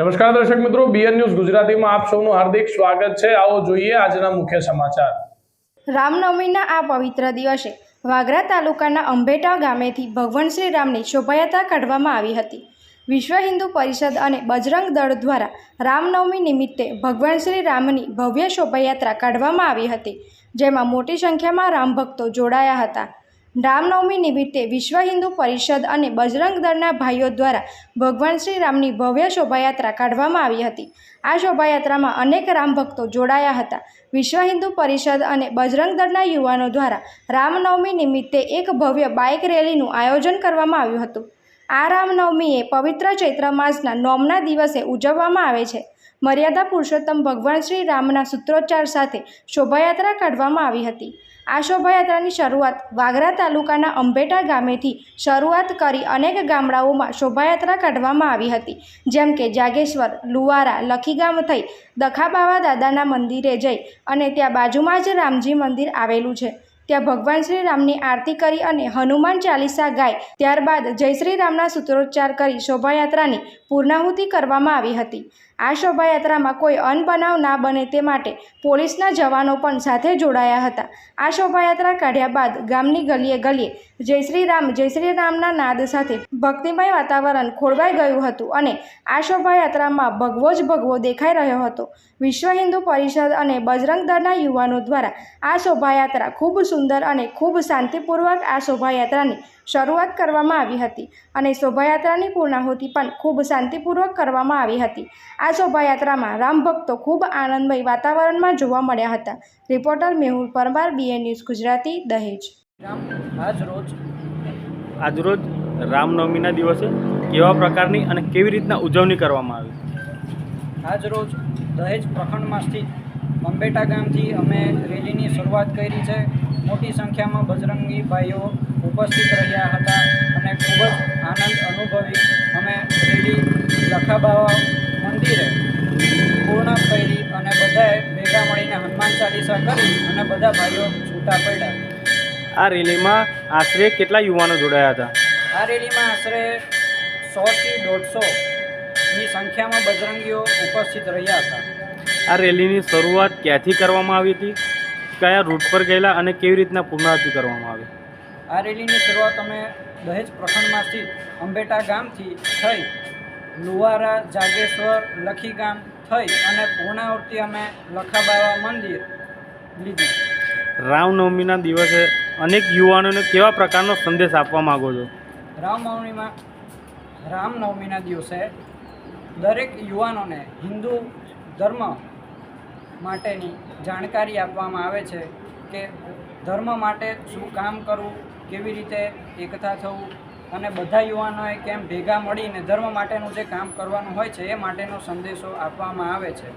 નમસ્કાર દર્શક મિત્રો બીએન ન્યૂઝ ગુજરાતીમાં આપ સૌનું હાર્દિક સ્વાગત છે. આવો જોઈએ આજના મુખ્ય સમાચાર. રામનવમીના આ પવિત્ર દિવસે વાગરા તાલુકાના અંબેટા ગામેથી ભગવાન શ્રી રામની શોભાયાત્રા કાઢવામાં આવી હતી. વિશ્વ હિન્દુ પરિષદ અને બજરંગ દળ દ્વારા રામનવમી નિમિત્તે ભગવાન શ્રી રામની ભવ્ય શોભાયાત્રા કાઢવામાં આવી હતી, જેમાં મોટી સંખ્યામાં રામ ભક્તો જોડાયા હતા. રામનવમી નિમિત્તે વિશ્વ હિન્દુ પરિષદ અને બજરંગ દળના ભાઈઓ દ્વારા ભગવાન શ્રી રામની ભવ્ય શોભાયાત્રા કાઢવામાં આવી હતી. આ શોભાયાત્રામાં અનેક રામ ભક્તો જોડાયા હતા. વિશ્વ હિન્દુ પરિષદ અને બજરંગ દળના યુવાનો દ્વારા રામનવમી નિમિત્તે એક ભવ્ય બાઇક રેલીનું આયોજન કરવામાં આવ્યું હતું. આ રામનવમીએ પવિત્ર ચૈત્ર માસના નોમના દિવસે ઉજવવામાં આવે છે. મર્યાદા પુરુષોત્તમ ભગવાન શ્રી રામના સૂત્રોચ્ચાર સાથે શોભાયાત્રા કાઢવામાં આવી હતી. આ શોભાયાત્રાની શરૂઆત વાગરા તાલુકાના અંબેટા ગામેથી શરૂઆત કરી અનેક ગામડાઓમાં શોભાયાત્રા કાઢવામાં આવી હતી. જેમ કે જાગેશ્વર, લુવારા, લખીગામ થઈ દખાબાવા દાદાના મંદિરે જઈ અને ત્યાં બાજુમાં જ રામજી મંદિર આવેલું છે. ત્યાં ભગવાન શ્રી રામની આરતી કરી અને હનુમાન ચાલીસા ગાય, ત્યારબાદ જય શ્રી રામના સૂત્રોચ્ચાર કરી શોભાયાત્રાની પૂર્ણાહુતિ કરવામાં આવી હતી. આ શોભાયાત્રામાં કોઈ અનબનાવ ના બને તે માટે પોલીસના જવાનો પણ સાથે જોડાયા હતા. આ શોભાયાત્રા કાઢ્યા બાદ ગામની ગલીએ ગલીએ જય શ્રી રામ, જય શ્રી રામના નાદ સાથે ભક્તિમય વાતાવરણ ખોળવાઈ ગયું હતું અને આ શોભાયાત્રામાં ભગવો જ ભગવો દેખાઈ રહ્યો હતો. વિશ્વ હિન્દુ પરિષદ અને બજરંગ દળના યુવાનો દ્વારા આ શોભાયાત્રા ખૂબ સુંદર અને ખૂબ શાંતિપૂર્વક આ શોભાયાત્રાની શરૂઆત કરવામાં આવી હતી અને શોભાયાત્રાની પૂર્ણાહુતિ પણ ખૂબ શાંતિપૂર્વક કરવામાં આવી હતી. આ શોભાયાત્રામાં રામ ભક્તો ખૂબ આનંદમય વાતાવરણમાં જોવા મળ્યા હતા. Reporter Mehul Parmar BN news Gujarati Dahej. Ram આજ રોજ આજરોજ રામનવમીના દિવસે કેવા પ્રકારની અને કેવી રીતના ઉજવણી કરવામાં આવી? આજ રોજ દહેજ પ્રખંડમાં સ્થિત અંબેટા ગામથી અમે રેલીની શરૂઆત કરી છે. મોટી સંખ્યામાં બજરંગી ભાઈઓ ઉપસ્થિત રહ્યા હતા અને ખૂબ જ આનંદ અનુભવી અમે રેલી લખાબાવા મંદિરે પૂર્ણ કરી અને બધાએ ભેગા મળીને હનુમાન ચાલીસા કરી અને બધા ભાઈઓ છૂટા પડ્યા. આ રેલીમાં આશરે કેટલા યુવાનો જોડાયા હતા? આ રેલીમાં આશરે સોથી દોઢસોની સંખ્યામાં બજરંગીઓ ઉપસ્થિત રહ્યા હતા. આ રેલીની શરૂઆત ક્યાંથી કરવામાં આવી હતી? કયા રૂટ પર ગયેલા અને કેવી રીતના પુનરાવૃત્તિ કરવામાં આવી? આ રેલીની શરૂઆત અમે દહેજ પ્રખંડમાં સ્થિત અંબેટા ગામથી થઈ લુવારા જાગેશ્વર લખી ગામ થઈ અને પૂર્ણાવૃત્તિ અમે લખાબાવા મંદિર લીધી. રામનવમીના દિવસે અનેક યુવાનોને કેવા પ્રકારનો સંદેશ આપવા માગો છો? રામનવમીમાં રામનવમીના દિવસે દરેક યુવાનોને હિન્દુ ધર્મ માટેની જાણકારી આપવામાં આવે છે કે ધર્મ માટે શું કામ કરવું, કેવી રીતે એકતા થવું અને બધા યુવાનોએ કેમ ભેગા મળીને ધર્મ માટેનું જે કામ કરવાનું હોય છે એ માટેનો સંદેશો આપવામાં આવે છે.